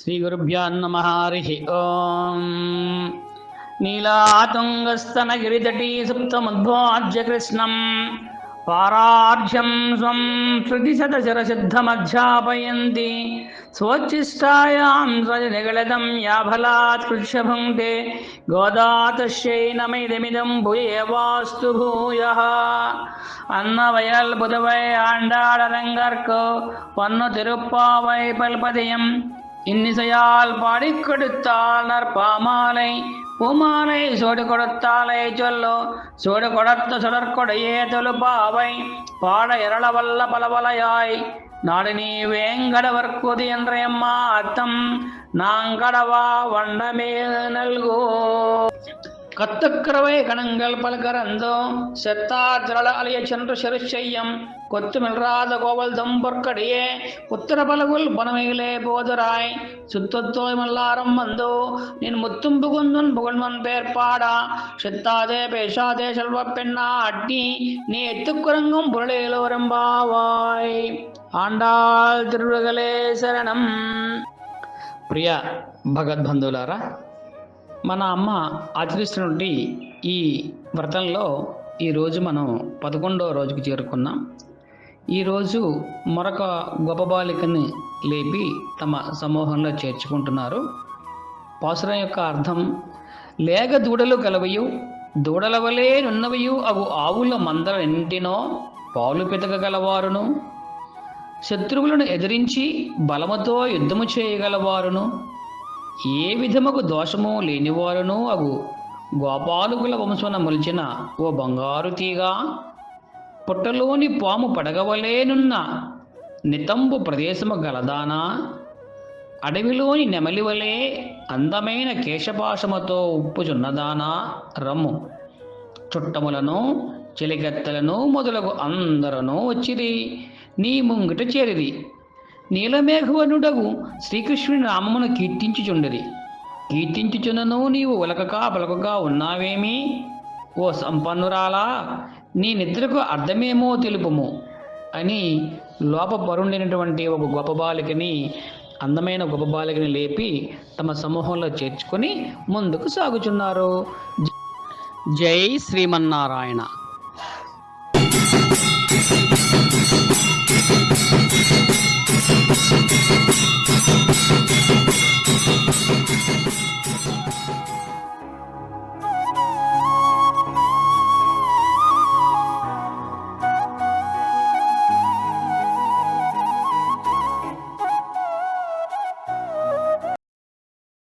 శ్రీ గురుభ్యాన్నమ హరి ఓం నీలాతుంగస్తన గిరిదటీ సుప్తముద్భోజ్య కృష్ణం పారార్ఘ్యం స్వం శృతి శతశరసిద్ధమధ్యాపయంతి స్వోచ్చిష్టాయాం నిగళదం యాఫలాత్ కృక్షభం తే గోదాతశ్యై నమైదమిదం భూయేవాస్తు భూయ అన్నవయల్ బుధవై ఆండాళరంగర్కు పన్ను తిరుప్పావై పల్పదయం இன்னிசையால் பாடி கொடுத்தாள் நற்பாமாலை. பூமாலை சோடு கொடுத்தாலே சொல்லோ. சோடு கொடுத்த சுடற்கொடையே தொழுப்பாவை பாட இரளவல்ல பலவலையாய். நாடு நீ வேங்கடவர்க்குதி என்றையம்மா அத்தம் நாங்கடவா வண்டமே நல்கோ. கத்துக்கிறவை கணங்கள் பல்கரந்தோ செத்தார் திரள அலைய சென்று செருச்செய்யம் கொத்துமில்றாத கோவல் தொம்பொற்கடியே புத்திர பலகுல் பனமைகளே போதுராய் சுத்தத்தோய் மல்லாரம் வந்தோ நின் முத்தும் புகுந்துன் புகழ்வன் பேர் பாடா செத்தாதே பேசாதே செல்வ பெண்ணா அட்டி நீ எத்துக்குரங்கும் புரளிலோரம்பாவாய் ఆండాల్ తిరుగలే శరణం ప్రియ భగవద్బంధువులారా మన అమ్మ ఆచరిస్తున్నటువంటి ఈ వ్రతంలో ఈరోజు మనం పదకొండవ రోజుకి చేరుకున్నాం. ఈరోజు మరొక గొప్ప బాలికని లేపి తమ సమూహంలో చేర్చుకుంటున్నారు. పాసురం యొక్క అర్థం లేగ దూడలు గలవయు దూడల వలె నున్నవయు అవు ఆవుల మందల ఎంటినో పాలు పితకగలవారును శత్రువులను ఎదిరించి బలముతో యుద్ధము చేయగలవారును. ఏ విధముకు దోషము లేనివారును? అగు గోపాలుకుల వంశమున మొలిచిన ఓ బంగారు తీగ పుట్టలోని పాము పడగవలేనున్న నితంబు ప్రదేశము గలదానా? అడవిలోని నెమలివలే అందమైన కేశపాశముతో ఉప్పుచున్నదానా? రమ్ము. చుట్టములను చెలిగత్తలను మొదలగు అందరను వచ్చిరి నీ ముంగిట చేరిది నీలమేఘవనుడగు శ్రీకృష్ణుని నామమును కీర్తించుచుండరి. కీర్తించుచున్నను నీవు ఉలకక పలకగా ఉన్నావేమి? ఓ సంపన్నురాలా నీ నిద్రకు అర్థమేమో తెలుపుము అని లోపపరుండినటువంటి ఒక గొప్ప బాలికని అందమైన గొప్ప బాలికని లేపి తమ సమూహంలో చేర్చుకొని ముందుకు సాగుచున్నారు. జై శ్రీమన్నారాయణ.